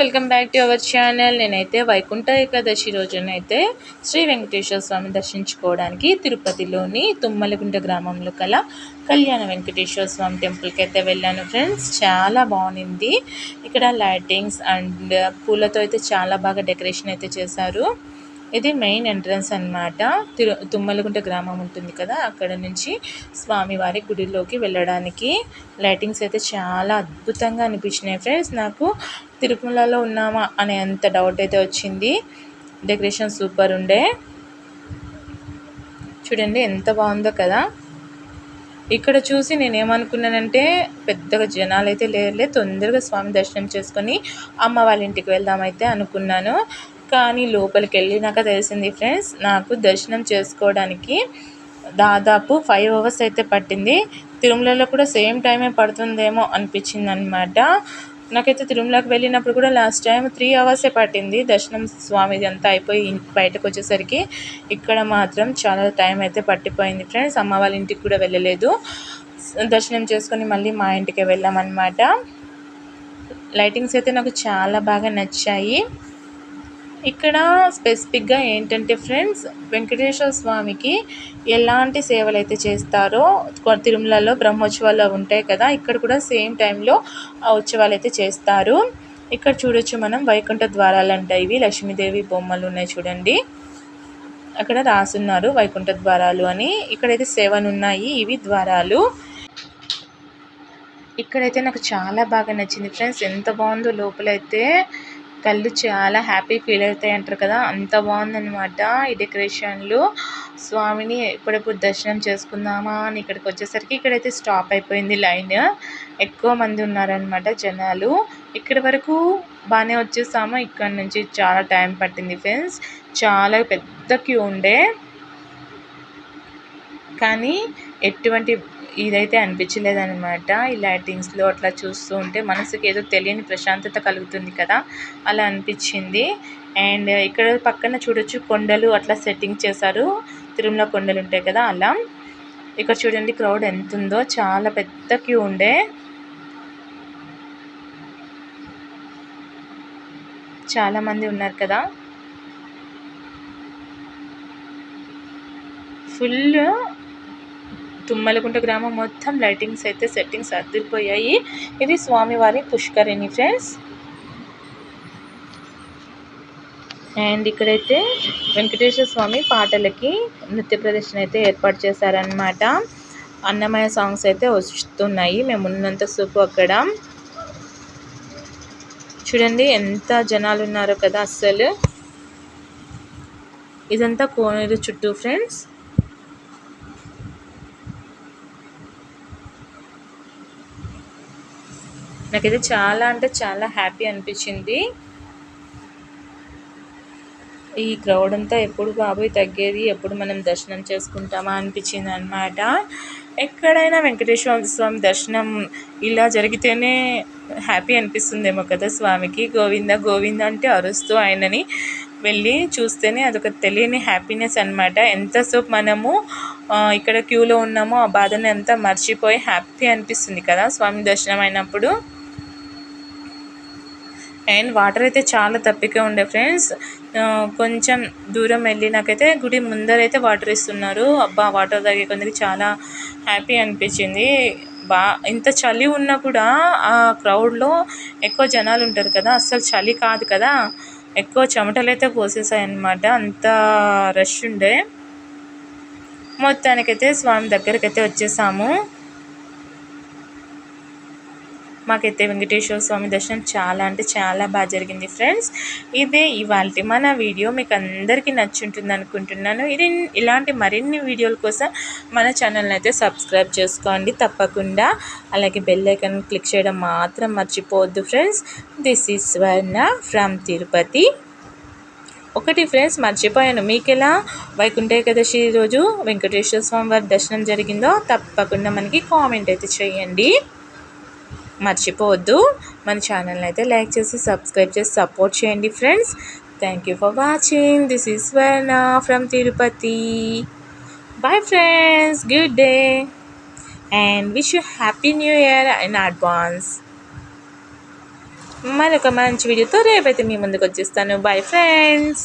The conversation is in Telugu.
Welcome back to our channel నేనైతే వైకుంఠ ఏకాదశి రోజునైతే శ్రీ వెంకటేశ్వర స్వామి దర్శించుకోవడానికి తిరుపతిలోని తుమ్మలగుంట గ్రామంలో కల కళ్యాణ వెంకటేశ్వర స్వామి టెంపుల్కి అయితే వెళ్ళాను ఫ్రెండ్స్ చాలా బాగుంది. ఇక్కడ లైటింగ్స్ అండ్ పూలతో అయితే చాలా బాగా డెకరేషన్ అయితే చేశారు. ఇది మెయిన్ ఎంట్రన్స్ అనమాట తిరు తుమ్మలగుంట గ్రామం ఉంటుంది కదా అక్కడ నుంచి స్వామివారి గుడిలోకి వెళ్ళడానికి లైటింగ్స్ అయితే చాలా అద్భుతంగా అనిపించినాయి ఫ్రెండ్స్ నాకు తిరుమలలో ఉన్నామా అనే అంత డౌట్ అయితే వచ్చింది. డెకరేషన్ సూపర్ ఉండే. చూడండి ఎంత బాగుందో కదా. ఇక్కడ చూసి నేను ఏమనుకున్నానంటే పెద్దగా జనాలు అయితే లేరులే తొందరగా స్వామి దర్శనం చేసుకొని అమ్మ వాళ్ళ ఇంటికి వెళ్దామైతే అనుకున్నాను. కానీ లోపలికి వెళ్ళినాక తెలిసింది ఫ్రెండ్స్ నాకు దర్శనం చేసుకోవడానికి దాదాపు ఫైవ్ అవర్స్ అయితే పట్టింది. తిరుమలలో కూడా సేమ్ టైమే పడుతుందేమో అనిపించింది అనమాట నాకైతే తిరుమలకి వెళ్ళినప్పుడు కూడా లాస్ట్ టైం త్రీ అవర్సే పట్టింది. దర్శనం స్వామిది అంతా అయిపోయి బయటకు వచ్చేసరికి ఇక్కడ మాత్రం చాలా టైం అయితే పట్టిపోయింది ఫ్రెండ్స్ అమ్మ వాళ్ళ ఇంటికి కూడా వెళ్ళలేదు. దర్శనం చేసుకొని మళ్ళీ మా ఇంటికి వెళ్ళామన్నమాట. లైటింగ్స్ అయితే నాకు చాలా బాగా నచ్చాయి. ఇక్కడ స్పెసిఫిక్గా ఏంటంటే ఫ్రెండ్స్ వెంకటేశ్వర స్వామికి ఎలాంటి సేవలు అయితే చేస్తారో తిరుమలలో బ్రహ్మోత్సవాలు ఉంటాయి కదా ఇక్కడ కూడా సేమ్ టైంలో ఆ ఉత్సవాలు అయితే చేస్తారు. ఇక్కడ చూడొచ్చు మనం వైకుంఠ ద్వారాలు అంటాయి ఇవి లక్ష్మీదేవి బొమ్మలు ఉన్నాయి చూడండి. అక్కడ రాసున్నారు వైకుంఠ ద్వారాలు అని. ఇక్కడైతే సెవెన్ ఉన్నాయి ఇవి ద్వారాలు. ఇక్కడైతే నాకు చాలా బాగా నచ్చింది ఫ్రెండ్స్ ఎంత బాగుందో లోపలైతే. కళ్ళు చాలా హ్యాపీ ఫీల్ అవుతాయి అంటారు కదా. అంత బాగుందనమాట ఈ డెకరేషన్లు. స్వామిని ఎప్పుడెప్పుడు దర్శనం చేసుకుందామా అని ఇక్కడికి వచ్చేసరికి ఇక్కడైతే స్టాప్ అయిపోయింది లైన్. ఎక్కువ మంది ఉన్నారనమాట జనాలు. ఇక్కడి వరకు బాగానే వచ్చేసాము. ఇక్కడ నుంచి చాలా టైం పట్టింది ఫ్రెండ్స్. చాలా పెద్ద క్యూ ఉండే. కానీ ఎటువంటి ఇదైతే అనిపించలేదనమాట ఈ లైటింగ్స్లో అట్లా చూస్తూ ఉంటే మనసుకి ఏదో తెలియని ప్రశాంతత కలుగుతుంది కదా అలా అనిపించింది. అండ్ ఇక్కడ పక్కన చూడొచ్చు కొండలు అట్లా సెట్టింగ్ చేశారు. తిరుమల కొండలు ఉంటాయి కదా అలా. ఇక్కడ చూడండి క్రౌడ్ ఎంత ఉందో చాలా పెద్ద క్యూ ఉండే. చాలామంది ఉన్నారు కదా. ఫుల్ తుమ్మలగుంట గ్రామం మొత్తం లైటింగ్స్ అయితే సెట్టింగ్స్ అదిరిపోయాయి ఇది స్వామివారి పుష్కరిణి ఫ్రెండ్స్. అండ్ ఇక్కడైతే వెంకటేశ్వర స్వామి పాటలకి నృత్య ప్రదర్శన అయితే ఏర్పాటు చేశారనమాట అన్నమయ సాంగ్స్ అయితే వస్తున్నాయి. మేము ఉన్నంత సూపు అక్కడ. చూడండి ఎంత జనాలు ఉన్నారో కదా అస్సలు. ఇదంతా కోనేరు చుట్టూ ఫ్రెండ్స్. నాకైతే చాలా అంటే చాలా హ్యాపీ అనిపించింది. ఈ క్రౌడ్ అంతా ఎప్పుడు బాబోయ్ తగ్గేది ఎప్పుడు మనం దర్శనం చేసుకుంటామా అనిపించింది అనమాట ఎక్కడైనా వెంకటేశ్వర స్వామి దర్శనం ఇలా జరిగితేనే హ్యాపీ అనిపిస్తుందేమో కదా స్వామికి. గోవింద గోవింద అంటే అరుస్తూ ఆయనని వెళ్ళి చూస్తేనే అదొక తెలియని హ్యాపీనెస్ అనమాట ఎంతసేపు మనము ఇక్కడ క్యూలో ఉన్నామో ఆ బాధని అంతా మర్చిపోయి హ్యాపీ అనిపిస్తుంది కదా స్వామి దర్శనం అయినప్పుడు. అండ్ వాటర్ అయితే చాలా తప్పిక ఉండే ఫ్రెండ్స్ కొంచెం దూరం వెళ్ళినాకైతే గుడి ముందరైతే వాటర్ ఇస్తున్నారు. అబ్బా వాటర్ తాగే కొందరికి చాలా హ్యాపీ అనిపించింది. బా ఇంత చలి ఉన్నా కూడా ఆ క్రౌడ్లో ఎక్కువ జనాలు ఉంటారు కదా అస్సలు చలి కాదు కదా. ఎక్కువ చెమటలు అయితే పోసేసాయి అన్నమాట అంత రష్ ఉండే. మొత్తానికైతే స్వామి దగ్గరకైతే వచ్చేసాము. మాకైతే వెంకటేశ్వర స్వామి దర్శనం చాలా అంటే చాలా బాగా జరిగింది ఫ్రెండ్స్. ఇదే ఇవాళ మన వీడియో మీకు అందరికీ నచ్చుంటుంది అనుకుంటున్నాను. ఇది ఇలాంటి మరిన్ని వీడియోల కోసం మన ఛానల్ని అయితే సబ్స్క్రైబ్ చేసుకోండి తప్పకుండా. అలాగే బెల్ ఐకన్ క్లిక్ చేయడం మాత్రం మర్చిపోవద్దు friends. This is Swarna from Tirupati. ఒకటి ఫ్రెండ్స్ మర్చిపోయాను. మీకు ఎలా వైకుంఠ ఏకాదశి రోజు వెంకటేశ్వర స్వామి వారి దర్శనం జరిగిందో తప్పకుండా మనకి కామెంట్ అయితే చేయండి. మర్చిపోవద్దు. మన ఛానల్ని అయితే లైక్ చేసి సబ్స్క్రైబ్ చేసి సపోర్ట్ చేయండి friends. Thank you for watching this is Swarna from Tirupati bye friends good day and wish you happy new year in advance మరొక మంచి వీడియోతో రేపైతే మీ ముందుకు వచ్చేస్తాను. Bye friends